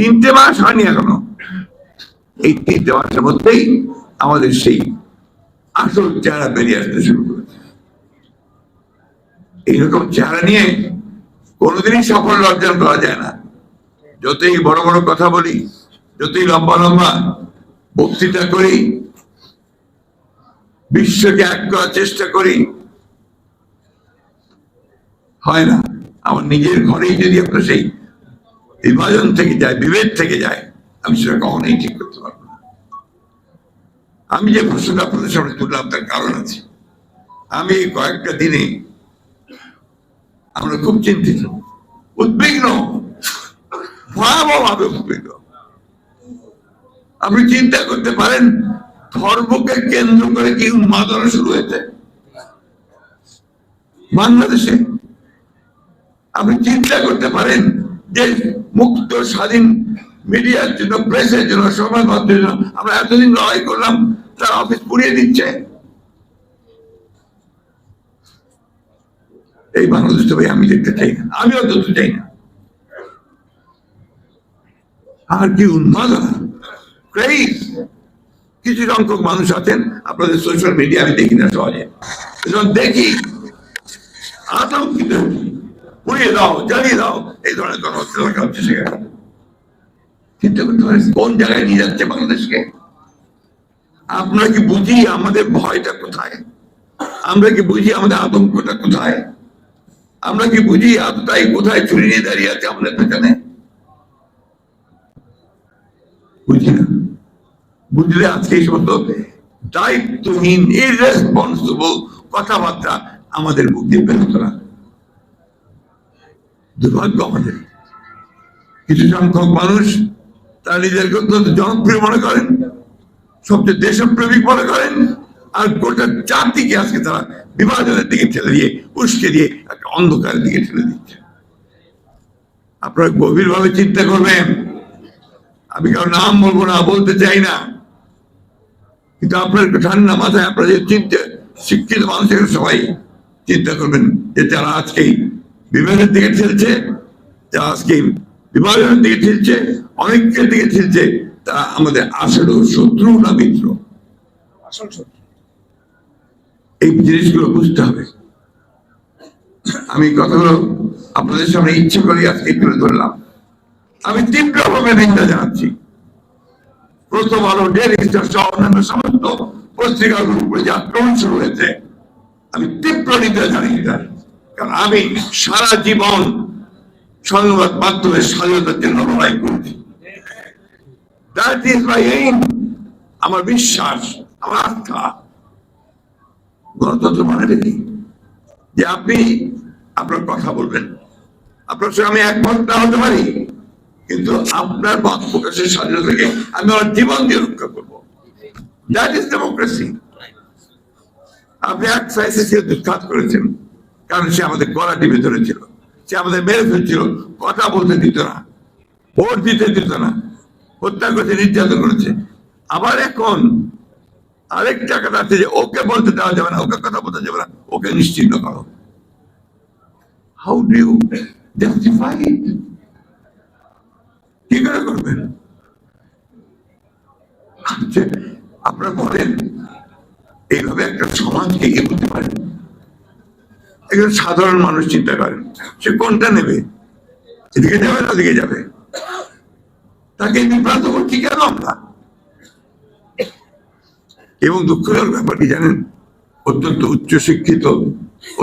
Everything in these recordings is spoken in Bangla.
তিনটে মাস হয়নি এখনও। এই তিনটে মাসের মধ্যেই আমাদের সেই আসল চেহারা বেরিয়ে আসতে শুরু করেছে। এইরকম চেহারা নিয়ে কোনোদিনই সাফল্য অর্জন করা যায় না। যতই বড় বড় কথা বলি, যতই লম্বা লম্বা বক্তৃতা করি, বিশ্বকে এক করার চেষ্টা করি, হয় না। আমার নিজের ঘরেই যদি আপনার সেই বিভাজন থেকে যায়, বিভেদ থেকে যায়, আমি সেটা কখনোই ঠিক করতে পারব না। আমি যে প্রশ্নটা আপনাদের সামনে তুললাম, তার কারণ আছে। আমি কয়েকটা দিনে আমরা খুব চিন্তিত, উদ্বিগ্ন, ভয়াবহভাবে উদ্বিগ্ন। আপনি চিন্তা করতে পারেন, ধর্মকে কেন্দ্র করে কি উন্মাদনা শুরু হয়েছে? বাংলাদেশে আপনি চিন্তা করতে পারেন যে মুক্ত, স্বাধীন মিডিয়ার জন্য, প্রেসের জন্য সমাজ মাধ্যমের জন্য আমরা এতদিন লড়াই করলাম, তার অফিস পুড়িয়ে দিচ্ছে। এই বাংলাদেশটা ভাই, আমি দেখতে চাই না। আমি অন্তত চাই না। আর কি উন্মাদনা ক্রেজ কিছু সংখ্যক মানুষ আছেন, আপনাদের সোশ্যাল মিডিয়া আমি দেখি না সহজে। দেখি, আতঙ্কিত। পুড়িয়ে দাও, জ্বালিয়ে দাও। এই ধরনের হচ্ছে সেখানে। চিন্তা করতে পারেন কোন জায়গায় নিয়ে যাচ্ছে বাংলাদেশকে? কি বুঝি আমাদের ভয়টা কোথায়? আমরা কি বুঝি আমাদের আতঙ্কটা কোথায়? আমরা কি বুঝি কোথায় নিয়ে দাঁড়িয়ে আছে আমাদের পেছনে? বুঝি না। বুঝলে আজকে এই সমস্ত দায়িত্বহীন ইরেসপন্সিবল কথাবার্তা আমাদের দিয়ে বেরোতো না। দুর্ভাগ্য আমাদের কিছু সংখ্যক মানুষ তারা নিজেদেরকে অত্যন্ত জনপ্রিয় মনে করেন, সবচেয়ে দেশপ্রেমিক মনে করেন, আর গোটা জাতিকে আজকে তারা বিভাজনের দিকে ঠেলে দিয়ে, উস্কে দিয়ে একটা অন্ধকারের দিকে ঠেলে দিচ্ছে। আপনারা গভীরভাবে চিন্তা করবেন, আমি কারও নাম বলব না, বলতে চাই না, কিন্তু আপনার একটু ঠান্ডা মাথায় আপনারা যে চিন্তা, শিক্ষিত মানুষের সবাই চিন্তা করবেন যে যারা আজকেই বিভাগের দিকে ঠেলছে যারা আজকে বিভাজনের দিকে ঠেলছে অনেকের দিকে ঠেলছে তারা আমাদের আসলে শত্রু না মিত্র? আসল এই জিনিসগুলো বুঝতে হবে। আমি কথাগুলো আপনাদের সামনে ইচ্ছে করে আজকে তুলে ধরলাম। আমি তীব্রভাবে নিন্দা জানাচ্ছি। প্রথম আলো ডেলি স্টার সহ অন্যান্য সমস্ত পত্রিকাগুলোর উপরে যে আক্রমণ শুরু হয়েছে আমি তীব্র নিন্দা কারণ আমি সারা জীবন সংবাদ মাধ্যমের স্বাধীনতার জন্য লড়াই করেছি। দ্যাট ইজ মাই এইম আমার বিশ্বাস, আমার আস্থা। গণতন্ত্র মানে কি? যে আপনি আপনার কথা বলবেন। আপনার সঙ্গে আমি একমত না হতে পারি, কিন্তু আপনার মত প্রকাশের স্বাধীনতাকে আমি আমার জীবন দিয়ে রক্ষা করব। দ্যাট ইজ ডেমোক্রেসি আপনি এক সাইসে দুঃখাত করেছেন কারণ সে আমাদের গলা টিপে ধরেছিল সে আমাদের মেরে ফেলছিল। কথা বলতে দিত না। ভোট দিতে দিত না। হত্যা করেছে নির্যাতন করেছে। আবার এখন আরেক টাকাটা আছে যে ওকে বলতে দেওয়া যাবে না ওকে কথা বলতে যাবে না ওকে নিশ্চিন্ন করো। হাউ ডু ইউ জাস্টিফাই কি করে করবেন? আচ্ছা, আপনারা বলেন এইভাবে একটা সমাজকে এগিয়ে করতে পারেন একজন সাধারণ মানুষ চিন্তা করেন সে কোনটা নেবে? এদিকে যাবে না ওদিকে যাবে? তাকে বিভ্রান্ত করছি কেন আমরা? এবং দুঃখজনক ব্যাপার কি জানেন, অত্যন্ত উচ্চ শিক্ষিত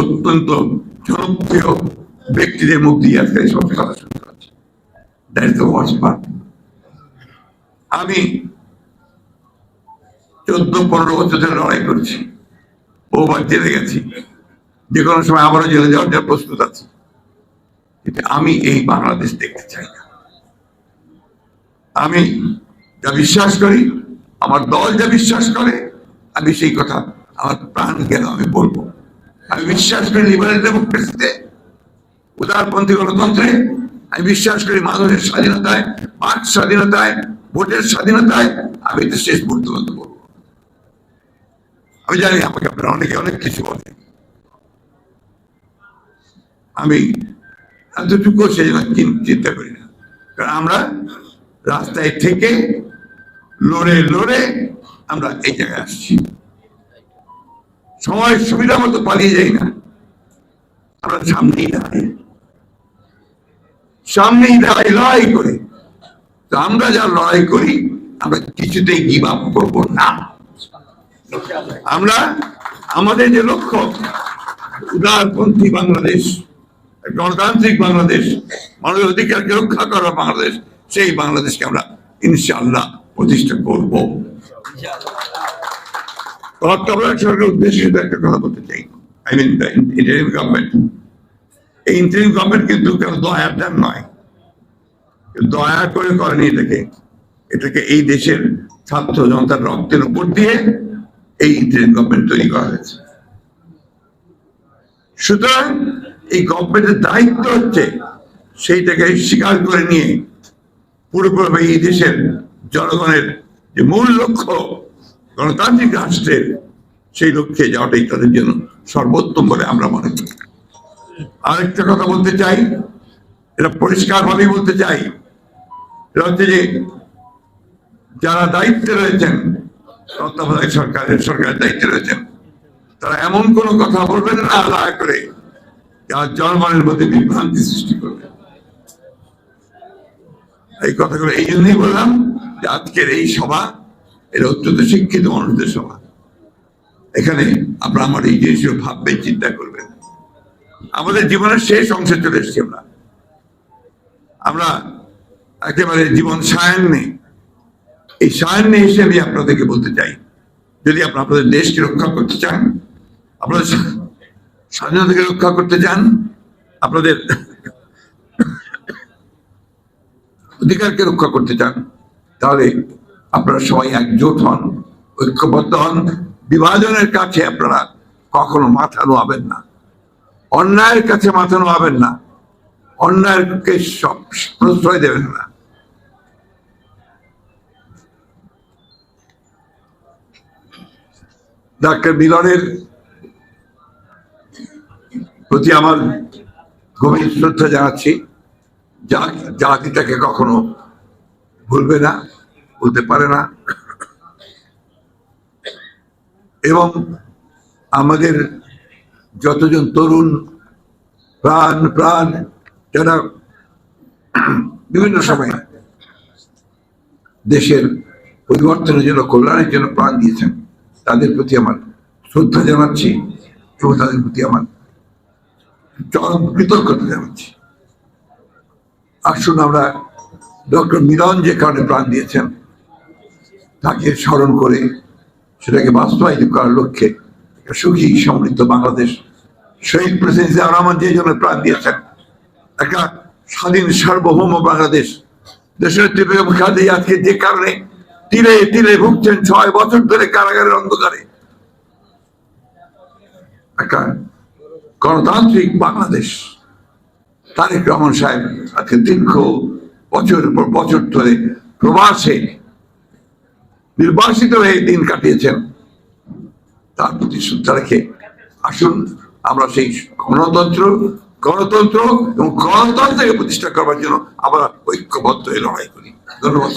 অত্যন্ত জনপ্রিয় ব্যক্তিদের মুখ দিয়ে আজকে সমস্ত কথা শুনতে পাচ্ছি. আমি চোদ্দ, পনেরো বছর ধরে লড়াই করছি। বহুবার জেলে গেছি। যে কোনো সময় আবারও জেলে যাওয়ার জন্য প্রস্তুত আছি। কিন্তু আমি এই বাংলাদেশ দেখতে চাই না। আমি যা বিশ্বাস করি, আমার দল যা বিশ্বাস করে, আমি সেই কথা আমার প্রাণ কেন আমি বলব? আমি বিশ্বাস করি লিবারেল ডেমোক্রেসিতে উদারপন্থী গণতন্ত্রে, আমি বিশ্বাস করি মানুষের স্বাধীনতায় বাক স্বাধীনতায়, ভোটের স্বাধীনতায়, আমি তো শেষ পর্যন্ত বলব। আমি জানি আমাকে আপনারা অনেকে অনেক কিছু বলে আমি এতটুকু সেই জন্য চিন্তা করি না। কারণ আমরা রাস্তায় থেকে লড়ে লড়ে আমরা এই জায়গায় আসছি। সময় সুবিধা মতো পালিয়ে যাই না। আমরা সামনেই দাঁড়াই। সামনেই দাঁড়াই লড়াই করে। তো আমরা যা লড়াই করি, আমরা কিছুতেই গিভ আপ করব না। আমরা, আমাদের যে লক্ষ্য, উদারপন্থী বাংলাদেশ গণতান্ত্রিক বাংলাদেশ মানবের অধিকারকে রক্ষা করা বাংলাদেশ, সেই বাংলাদেশকে আমরা ইনশাআল্লাহ প্রতিষ্ঠা করব। এটাকে। এই দেশের ছাত্র জনতার রক্তের উপর দিয়ে এই ইন্টারিম গভর্নমেন্ট তৈরি করা হয়েছে। সুতরাং এই গভর্নমেন্টের দায়িত্ব হচ্ছে সেইটাকে স্বীকার করে নিয়ে পুরোপুরি এই দেশের জনগণের যে মূল লক্ষ্য গণতান্ত্রিক রাষ্ট্রের, সেই লক্ষ্যে যাওয়াটাই তাদের জন্য সর্বোত্তম বলে আমরা মনে করি। আরেকটা কথা বলতে চাই, এটা পরিষ্কার ভাবেই বলতে চাই। এটা হচ্ছে যে যারা দায়িত্বে রয়েছেন, তত্ত্বাবধায়ক সরকারের সরকারের দায়িত্বে রয়েছেন, তারা এমন কোনো কথা বলবেন না, দয়া করে যা জনগণের মধ্যে বিভ্রান্তি সৃষ্টি করবে। এই কথাগুলো এই জন্যই বললাম যে আজকের এই সভা এটা অত্যন্ত শিক্ষিত মানুষদের সভা। এখানে আপনারা আমার এই জিনিসগুলো ভাববেন, চিন্তা করবেন। আমাদের জীবনের শেষ অংশে চলে এসেছি আমরা। আমরা একেবারে জীবন সায়ান্নে এই সায়ান্নে এসে আমি আপনাদেরকে বলতে চাই। যদি আপনারা আপনাদের দেশকে রক্ষা করতে চান, আপনাদের স্বাধীনতাকে রক্ষা করতে চান আপনাদের অধিকারকে রক্ষা করতে চান, তাহলে আপনারা সবাই একজোট হন, ঐক্যবদ্ধ হন। বিভাজনের কাছে আপনারা কখনো মাথা নোয়াবেন না। অন্যায়ের কাছে মাথা নোয়াবেন না। অন্যায়কে সব প্রশ্রয় দেবেন না। ডাক্তার মিলনের প্রতি আমার গভীর শ্রদ্ধা জানাচ্ছি। যা জাতিটাকে কখনো ভুলবে না, ভুলতে পারে না। এবং আমাদের যতজন তরুণ, প্রাণ প্রাণ, যারা বিভিন্ন সময় দেশের পরিবর্তনের জন্য, কল্যাণের জন্য প্রাণ দিয়েছেন, তাদের প্রতি আমার শ্রদ্ধা জানাচ্ছি এবং তাদের প্রতি আমার কৃতজ্ঞতা জানাচ্ছি আসুন আমরা ডক্টর মিলন যে কারণে প্রাণ দিয়েছেন, তাকে স্মরণ করে সেটাকে বাস্তবায়িত করার লক্ষ্যে সুখী সমৃদ্ধ বাংলাদেশ শহীদ প্রেসিডেন্ট জিয়াউর রহমান যে জন্য প্রাণ দিয়েছেন, একটা স্বাধীন সার্বভৌম বাংলাদেশ। দেশের বেগম আজকে যে কারণে তিলে তিলে ভুগছেন ছয় বছর ধরে কারাগারের অন্ধকারে। একটা গণতান্ত্রিক বাংলাদেশ। তারেক রহমান সাহেব আজকে দীর্ঘ বছরের পর বছর ধরে প্রবাসে নির্বাসিত হয়ে দিন কাটিয়েছেন। তার প্রতি শ্রদ্ধা রেখে আসুন, আমরা সেই গণতন্ত্র গণতন্ত্র এবং গণতন্ত্রকে প্রতিষ্ঠা করবার জন্য আমরা ঐক্যবদ্ধ হয়ে লড়াই করি। ধন্যবাদ